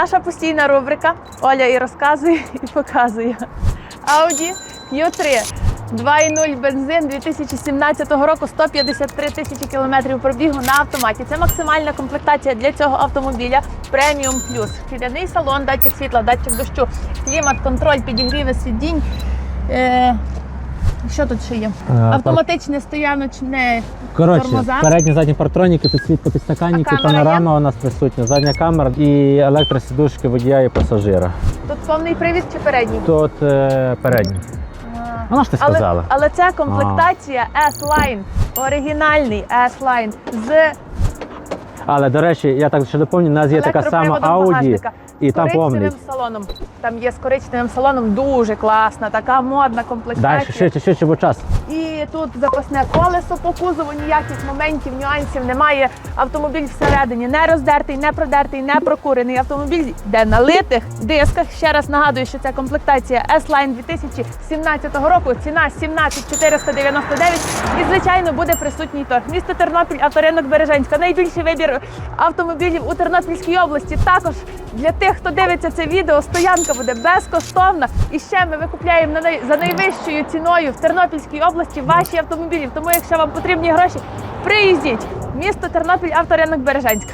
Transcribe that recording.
Наша постійна рубрика. Оля і розказує, і показує. Audi Q3. 2.0 бензин 2017 року 153 тисячі кілометрів пробігу на автоматі. Це максимальна комплектація для цього автомобіля преміум плюс. Шкіряний салон, датчик світла, датчик дощу, клімат, контроль, підігріви сидінь. Що тут ще є? Е, Автоматичне стояночне Коротше, тормоза. передні задні партроніки, підсвітка підстаканники, А камера панорама у нас присутня, задня камера і електросідушки водія і пасажира. Тут повний привід чи передній? Тут е, передній. Вона ж ти Але, сказала. але це комплектація S-Line, оригінальний S-Line з Але до речі, я так ще доповню, у нас є така сама Audi, і там повний. коричневим салоном. Там є з коричневим салоном дуже класна, така модна комплектація. Далі, швидше, швидше, бо час. І тут запасне колесо по кузову, ніяких моментів, нюансів немає. Автомобіль всередині не роздертий, не продертий, не прокурений. Автомобіль йде на литих дисках. Ще раз нагадую, що це комплектація S-Line 2017 року. Ціна 17 499 і, звичайно, буде присутній торг. Місто Тернопіль, авторинок Береженська. Найбільший вибір автомобілів у Тернопільській області. Також для тих, хто дивиться це відео, стоянка буде безкоштовна. І ще ми викупляємо за найвищою ціною в Тернопільській області ваші автомобілі. Тому, якщо вам потрібні гроші, приїздіть. Місто Тернопіль, авторинок Бережанська.